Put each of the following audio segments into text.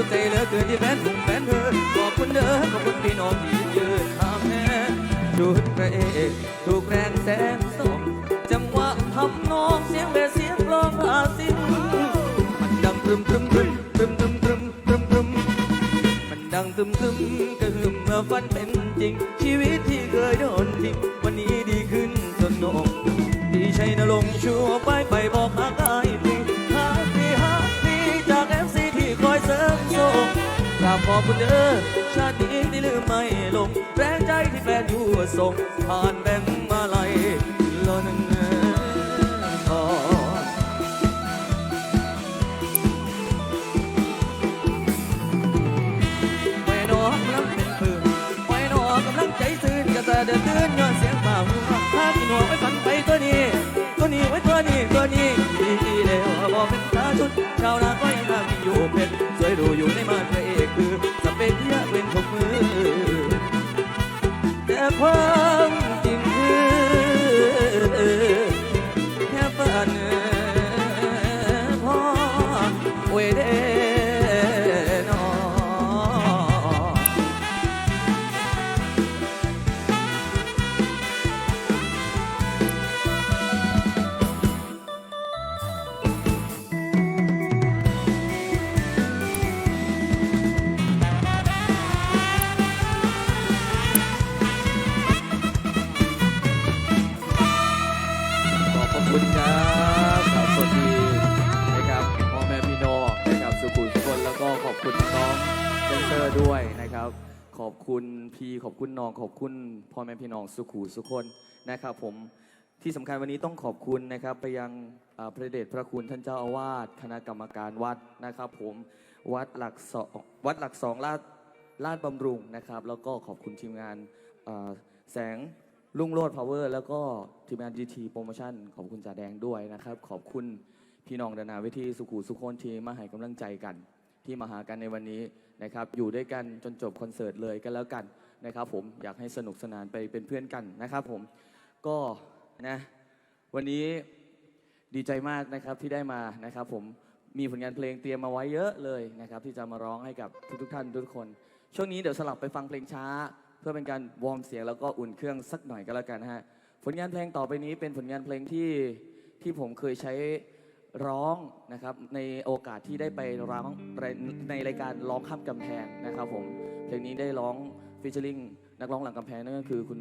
สุดใจเหลือเกินที่แฟนผมแฟนเธอขอบคุณเด้อขอบคุณพี่น้องที่ยืนข้ามแม่ชุดพระเอกถูกแรงแสงส่องจังหวะทำนองเสียงเบสเสียงกลองอาสินมันดังตรึมตรึมตรึมตรึมตรึมตรึมตรึมตรึมมันดังตึมตึมกระหึ่มเมื่อฝันเป็นจริง ชีวิตที่เคยโดนทิ้งวันนี้ดีขึ้นจนโหนกดีใช่นลงชัวร์ไปไปบอกหากายดี ราบขอบคุณเด้อชาตินี้ที่ลืมไม่ลง แรงใจที่แฟนอยู่ส่ง ผ่านแบงมาลัยล้นเงินทองไว้นอกำลำเป็นปืนไว้นอกกำลังใจซื่นกระแสเดินตื่นย้อนเสียงป่าหัวพาพี่หนวไว้ฝันไปตัวนี้ ตัวนี้ไว้ตัวนี้ตัวนี้ดีเดียวบอกเป็นตาชุดชาวนาก็ยังทำอยู่เพชรสวยดูอยู่ในมา ครับสุขุมสุคนแล้วก็ขอบคุณน้องเซนเตอร์ด้วยนะครับ ขอบคุณพี่ขอบคุณน้องขอบคุณพ่อแม่พี่น้องสุขุสุคนนะครับ ผมที่สำคัญวันนี้ต้องขอบคุณนะครับ ไปยังพระเดชพระคุณท่านเจ้าอาวาสคณะกรรมการวัดนะครับ ผมวัดหลักสองวัดหลักสองลาดลาดบำรุงนะครับ แล้วก็ขอบคุณทีมงานแสงลุงโรดพาวเวอร์แล้วก็ทีมงาน GT โปรโมชั่นขอบคุณจ่าแดงด้วยนะครับ ขอบคุณ พี่น้องดานาเวทีสุขุสุขคนที่มาให้กำลังใจกัน ที่มาหากันในวันนี้นะครับ อยู่ด้วยกันจนจบคอนเสิร์ตเลยกันแล้วกันนะครับ ผมอยากให้สนุกสนานไปเป็นเพื่อนกันนะครับ ผมก็นะวันนี้ดีใจมากนะครับที่ได้มานะครับ ผมมีผลงานเพลงเตรียมมาไว้เยอะเลยนะครับ ที่จะมาร้องให้กับทุกๆท่านทุกคน ช่วงนี้เดี๋ยวสลับไปฟังเพลงช้า เพื่อเป็นการวอร์มเสียงแล้วก็อุ่นเครื่องสักหน่อยก็แล้วกันฮะผลงานเพลงต่อไปนี้เป็นผลงานเพลงที่ที่ผมเคยใช้ ร้องนะครับในโอกาสที่ได้ไปร้องในรายการร้องข้ามกำแพงนะครับผมเพลงนี้ได้ร้องฟิชเชอริงนักร้องหลังกำแพงนั่นก็คือคุณ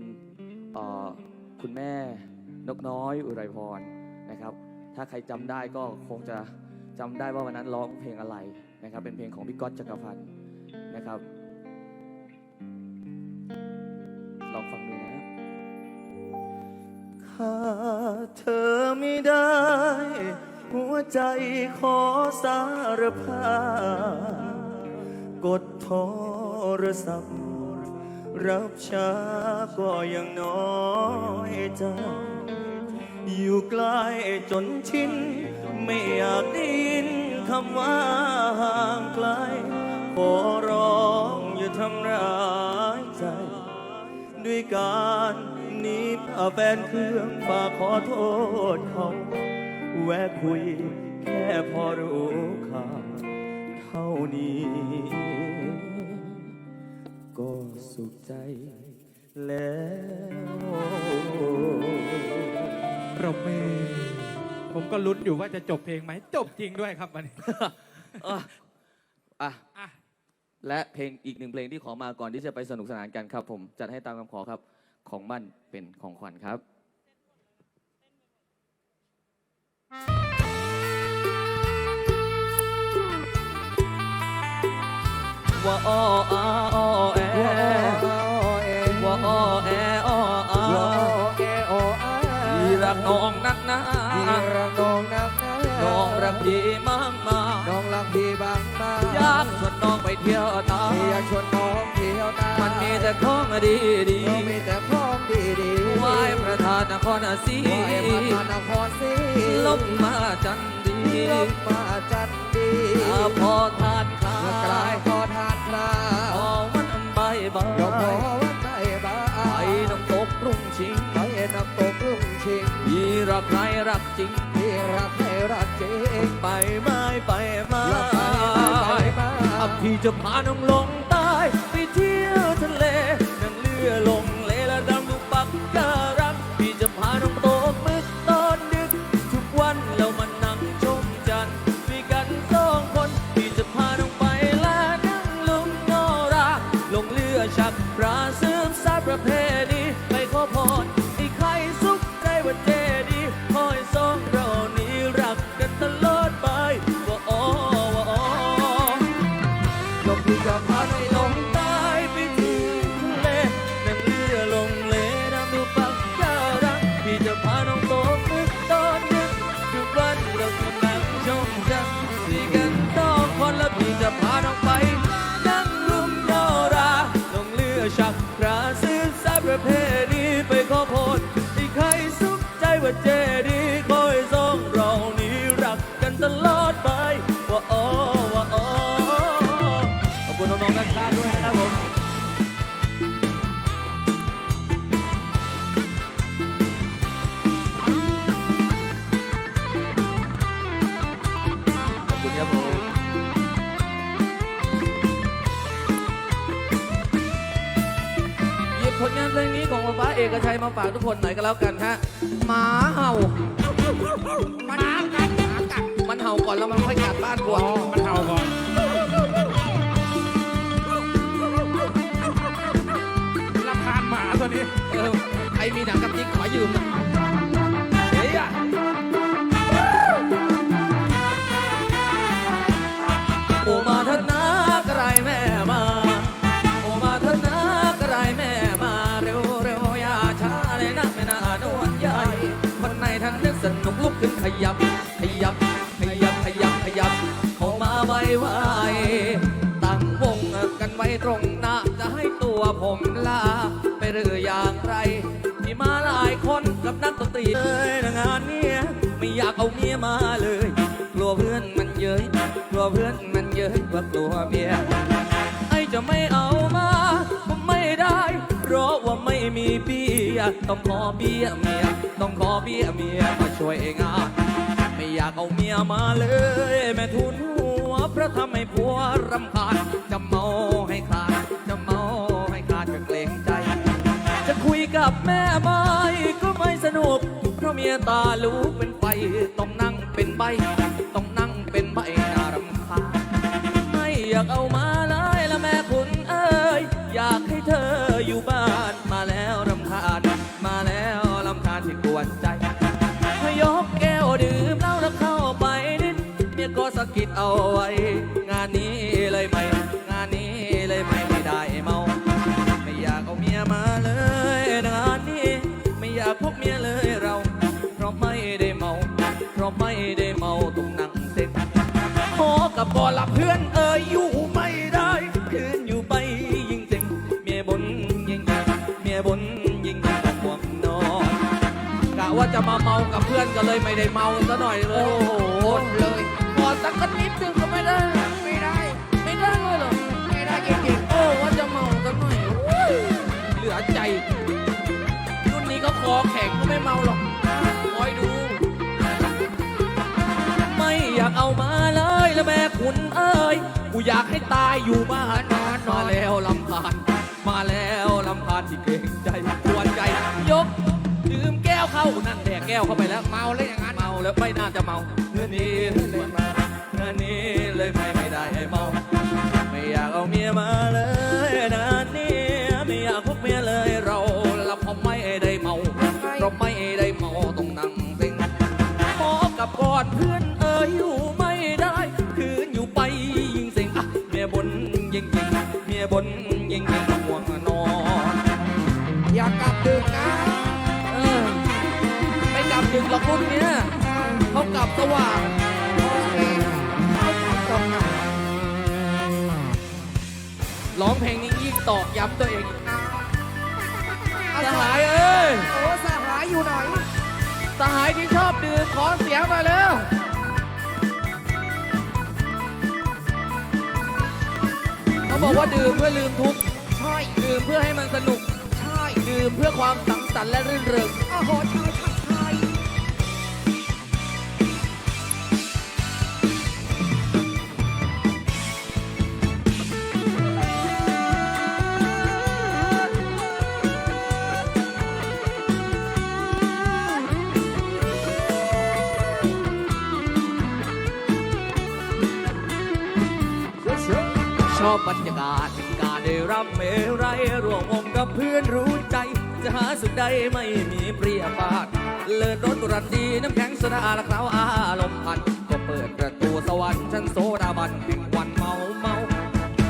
คุณแม่นกน้อยอุไรพรนะครับ ถ้าใครจำได้ก็คงจะจำได้ว่าวันนั้นร้องเพลงอะไรนะครับ เป็นเพลงของพี่ก๊อตจักรพันธ์นะครับลองฟังดูนะข้าเธอไม่ได้ วใจขอสารภาพกดโทรศัพท์ รับช้าก็ยังน้อยใจ อยู่ใกล้จนชิน ไม่อยากได้ยินคำว่าห่างไกล ขอร้องอย่าทำร้ายใจ ด้วยการนี้แฟนเครื่องฝากขอโทษเขา แวะคุย แค่พอรู้ข่าวเท่านี้ ก็สุขใจแล้วปรบมือผมก็ลุ้นอยู่ว่าจะจบเพลงไหม จบจริงด้วยครับวันนี้ อะอะอะ และเพลงอีกหนึ่งเพลงที่ขอมาก่อนที่จะไปสนุกสนานกันครับ ผมจัดให้ตามคำขอครับ ของมั่นเป็นของขวัญครับ ว่าอ้ออาออ้อเอว่าอ้อเออ้ออเออเอรักน้องนักหนาน้องรักพี่มากมายอยากชวนน้องไปเที่ยวตามมันมีแต่ของดีดีไหว้ประธานนครศรีลงมาจันทร์ดี พอทาน ลายพอทานพระพอวันใบใบยกพอวันไหนบ้าไปน้ำตกรุ่งชิงไปน้ำตกลุ่งชิงที่รักใครรักจริงที่รักให้รักจริงไปไม่ไปมารักไปไปมาอะพี่จะพาน้องลงใต้ไปเที่ยว ฟ้าเอกชัยมาฝากทุกคนหน่อยก็แล้วกันฮะหมาเห่า มันหากันหากันมันเห่าก่อนแล้วมันค่อยกัดบ้านบัวอ๋อมันเห่าก่อน รำคาญหมาตัวนี้ เออใครมีหนังกับจิ๊กขอยืมนะเผมลาไปหรืออย่างไรมีมาหลายคนกับนักดนตรีเลยนะงานเนี้ยไม่อยากเอาเมียมาเลย กลัวเพื่อนมันเย้ยกลัวเพื่อนมันเย้ยว่ากลัวเมียไอจะไม่เอามาก็ไม่ได้เพราะว่าไม่มีเบี้ยต้องขอเบี้ยเมียต้องขอเบี้ยเมียมาช่วยงานไม่อยากเอาเมียมาเลย แม่ทุนหัวเพราะทำให้ผัวรำคาญจะเมาให้ขาด มียตาลูกเป็นไฟ ต้องนั่งเป็นใบ ต้องนั่งเป็นใบน่ารำคาญไม่อยากเอามาเลยละแม่คุณเอ้ย อยากให้เธออยู่บ้านมาแล้วรำคาญ มาแล้วรำคาญที่กวนใจยกแก้วดื่มเหล้าแล้วเข้าไปนิดเมียก็สะกิดเอาไว้ กับบ่ละเพื่อนเอ่ยอยู่ไม่ได้คืนอยู่ไปยิ่งเซ็งเมียบนยิ่งยิ่งเมียบนยิ่งยิ่งต้องห่วงนอนกะว่าจะมาเมากับเพื่อนก็เลยไม่ได้เมาซะหน่อยเลยโอ้โหเลยกอดสักนิดนึงก็ไม่ได้ ไม่ได้ ไม่ได้เลยหรอไม่ได้จริงโอ้ว่าจะเมาสักหน่อยเหลือใจรุ่นนี้ก็คอแข็งก็ไม่เมาหรอกคอยดู ไม่อยากเอามาเลย แล้วแม่คุณเอ้ยกูอยากให้ตายอยู่บ้านนอนมาแล้วลำพานมาแล้วลำพานที่เกรงใจกวนใจยกดื่มแก้วเข้านั่นแดกแก้วเข้าไปแล้วเมาแล้วอย่างนั้นเมาแล้วไม่น่าจะเมาเนื้อนี้เลยมาเนื้อนี้เลยไม่ไม่ได้ให้เมา ไม่อยากเอาเมียมาเลย ลับดึกหรอกรุ่นเนี้ยเขากลับสว่างโอเคเอากลับตรงกันร้องเพลงนี้ยิ่งตอกย้ำตัวเองเอาสสหาหายยเอ้ยโอ้สหายอยู่ไหนสหายที่ชอบดื่มขอเสียงหน่อยเร็วเขาบอกว่าดื่มเพื่อลืมทุกข์ใช่ดื่มเพื่อให้มันสนุก ใช่ดื่มเพื่อความสังสรรค์และรื่นเริงโอ้โหใช่ใช่ใช่ ไรร่วมวงกับเพื่อนรู้ใจ จะหาสุดใดไม่มีเปรียบปาด เลิศรสรันดีน้ำแข็งโซดาละเคล้าอารมณ์พัน ก็เปิดประตูสวรรค์ชั้นโซดาบันแห่งวันเมาเมา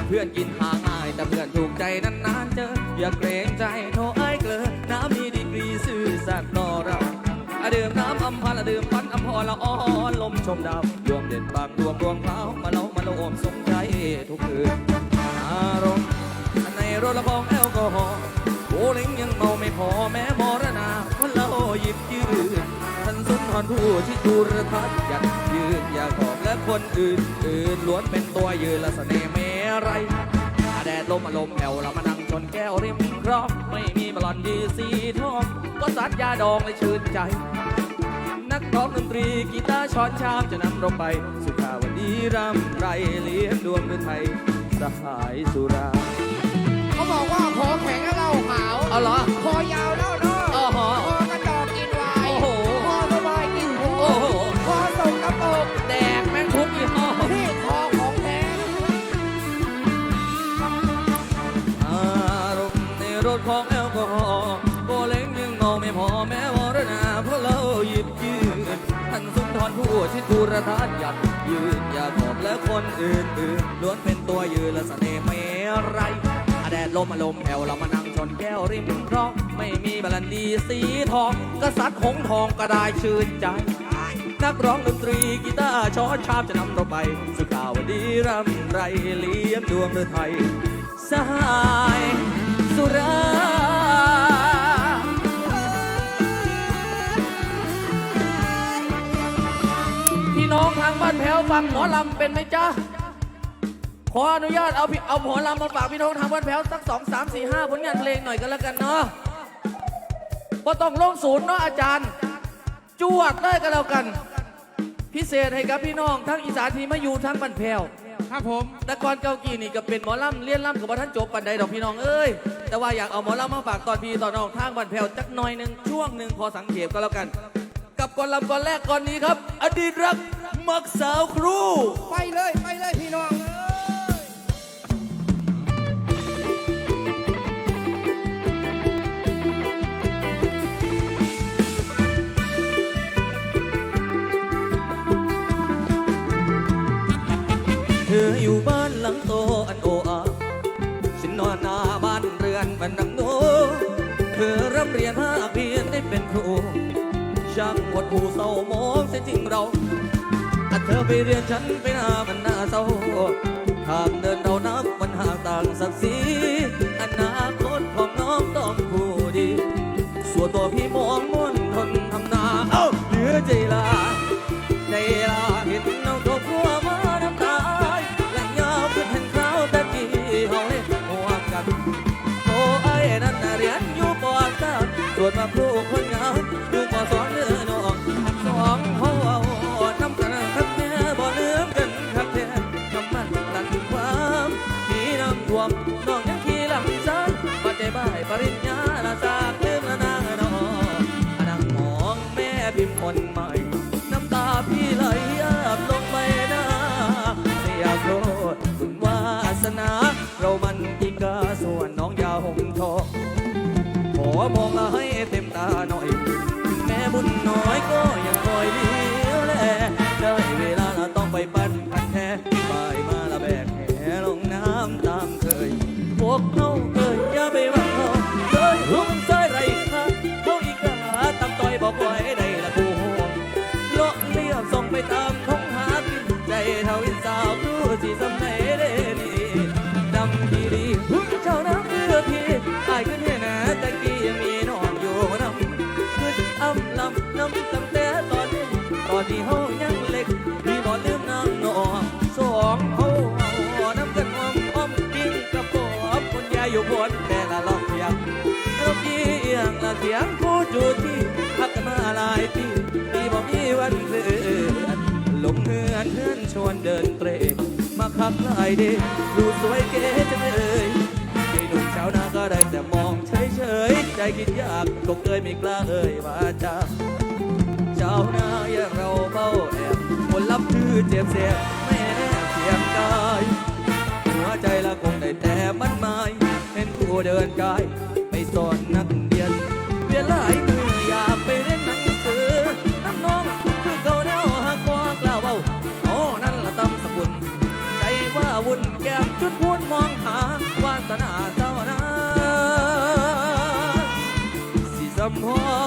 เพื่อนกินหาง่ายแต่เพื่อนถูกใจนานๆเจอ อย่าเกรงใจโทไอ้เกลือน้ำมีดีกรีซื่อสัตย์ต่อเราดื่มน้ำอำพันอะดื่มพันอำพรละอ่อนลมชมดาวรวมเด็ดบางรวมรวงเท้ามาเล่ามาโลมสมใจทุกคืนอารมณ์ รถละบองแอลกอฮอล์โอลิงยังเมาไม่พอแม้มรณาเพราะเราหยิบยืนท่านสุนทรผู้ที่ดูระทัดยันยืนอย่าบอกและคนอื่นอื่นล้วนเป็นตัวยืนและเสน่ห์เมรัยอาแดดลมอารมณ์แผ่วเรามานั่งชนแก้วริมครองไม่มีบอลอนดีสีทองก็สัดยาดองเลยชื่นใจนักร้องดนตรีกีตาร์ช้อนชามจะนำเราไป สุขาวดีรำไรเลี้ยงดวงฤทัยสหายสุรา บอกว่าคอแข็งแล้วเหล่าขาวเอาเหรอ คอยาวแล้วเนาะอ๋อคอกระจอกกินไวน์โอ้โหคอสบายกินหูโอ้โห คอส่งกระโปงแดกแม่งทุกยี่ห้อนี่คอของแท้อารมณ์ในรถของแอลกอฮอล์โบเล้งยังเมาไม่พอแม้วรณาเพราะเราหยิบยืนท่านสุนทรผู้ที่ดูระทัดยัดยืนอย่าบอกและคนอื่นอื่นล้วนเป็นตัวยืนและเสน่ห์ไม่ไรอาแดลมอารมณ์แผ่วเรามานั่งชนแก้วริมคลองไม่มีบาลันดีสีทองกษัตริย์หงทองก็ได้ชื่นใจ นักร้องดนตรีกีตาร์ช้อนชามจะนำเราไปสุขาวดีรำไรเลี้ยมดวงเรือไทยสหายสุราพี่น้องทางบ้านแพ้วฟังหมอลำเป็นไหมจ๊ะ ขออนุญาตเอาพี่เอาหมอลำมาฝากพี่น้องทางบ้านแพ้วสักสองสามสี่ห้าผลงานเพลงหน่อยกันแล้วกันเนาะพอต้องลงศูนย์เนาะอาจารย์ จวดได้กันแล้วกัน พิเศษให้กับพี่น้องทั้งอีสานที่มาอยู่ทั้งบ้านแพ้วครับผม แต่ก่อนเกากีนี่ก็เป็นหมอลำเลี้ยนลำกับว่าท่านจบปันใดดอกพี่น้องเอ้ย แต่ว่าอยากเอาหมอลำมาฝากตอนพี่ตอนน้องทางบันแผ่วจักหน่อยหนึ่งช่วงหนึ่งพอสังเกตก็แล้วกัน กับก่อนลำก่อนแรกก่อนนี้ครับ อดีตรักมักสาวครู ไปเลยไปเลยพี่น้อง ร่ำเรียนภาคเพียนได้เป็นครูช่างหดหูเศร้ามองเสียจริงเราถ้าเธอไปเรียนฉันไปหน้ามันน่าเศร้าทางเดินเรานับมันห่างต่างศักดิ์ศรีอนาคตของน้องต้องผู้ดี ส่วนตัวพี่มองมน มองมาให้เต็มตาหน่อย แม่บุญน้อยก็ น้ำตั้งแต่ตอนนี้ตอนที่เฮายังเล็กพี่บ่ลืมนางนอสองเฮาเอาน้ำกันอ้อมอ้อมกินกับปอบคนยายอยู่บนแต่ละลอกเพียงเราเกี่ยงละเสียงผู้จูที่พักกันมาหลายปีปีบ่มีวันเลือนลงเฮือนเฮือนชวนเดินเตรมาขับลายเดดูสวยเก๋จังเลยไอ้หนุ่มชาวนาก็ได้แต่มองเฉยๆใจคิดยากก็เคยไม่กล้าเอ่ยว่าจา หน้าอยาเราเบ้าแอบผลลัพธ์คือเจ็บเสียแม่เสียงกายหัวใจละคงได้แต่มันหมายเห็นผู้เดินกายไม่สอนนักเรียนเวลาไอ้มืออยากไปเล่นหนังสือน้ำน้องคือเขาแนวหักวากล่าวเอาอ๋อนั่นละตำสกุลใจว่าวุ่นแก้มจุดพูนมองหาวาสนาเจ้านะสิสมพอ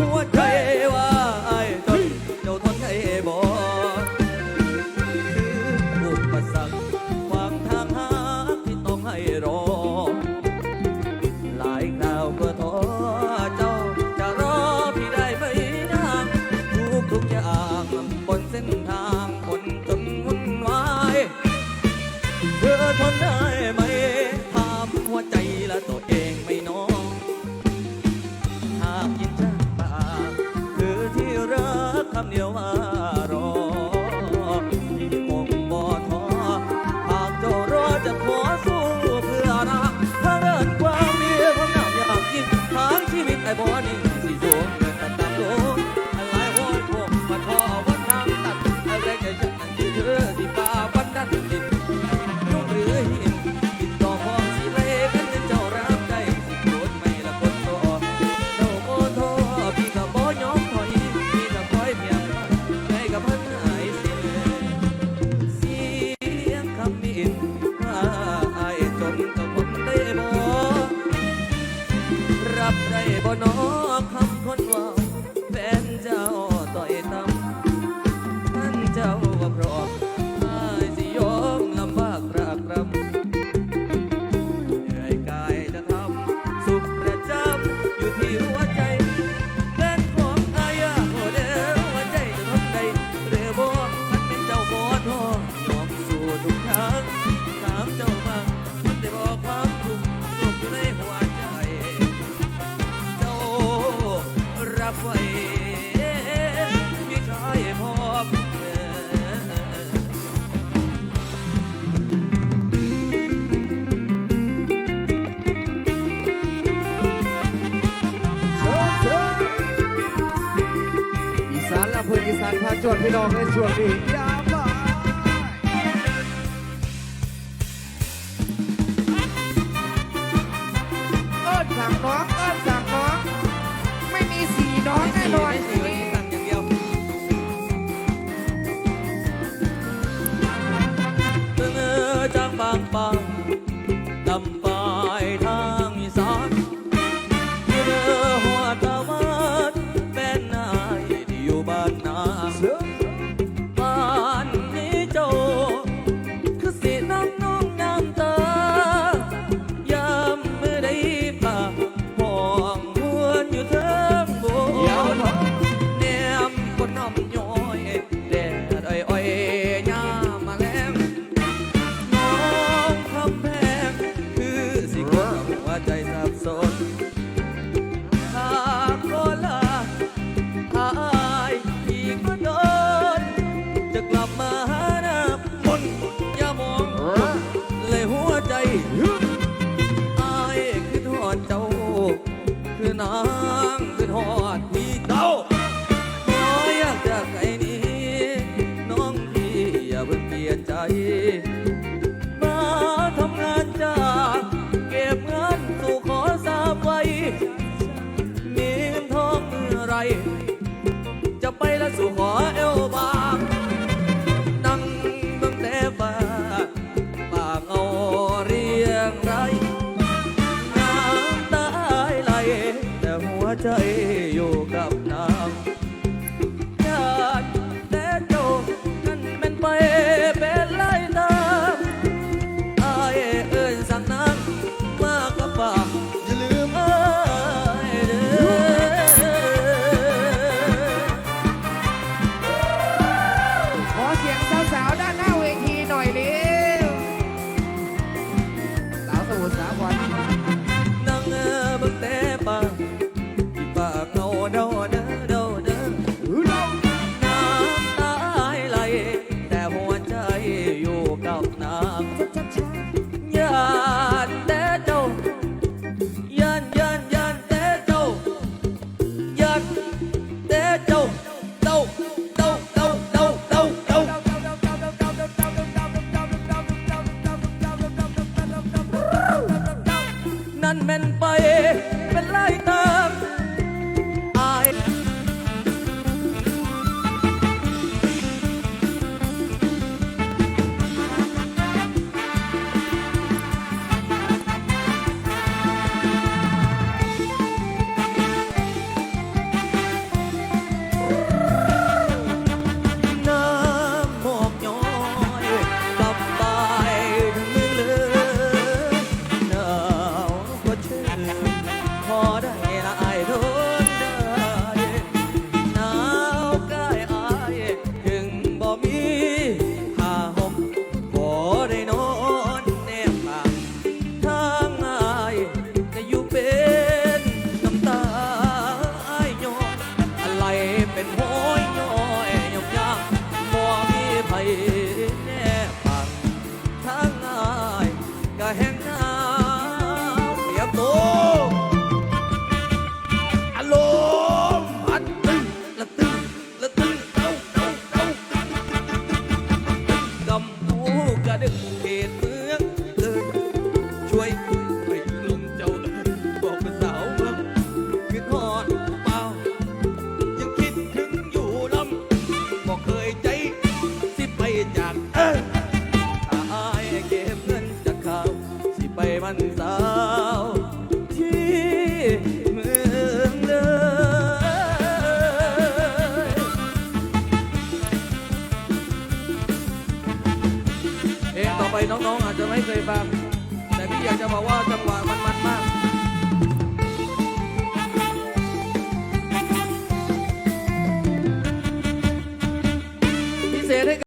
What น้องเอนสั่งน้อไม่มีสี่น้องแน่นอนทีนี้ ใจสับสน ใจอยู่กับ ระดึกเขตมื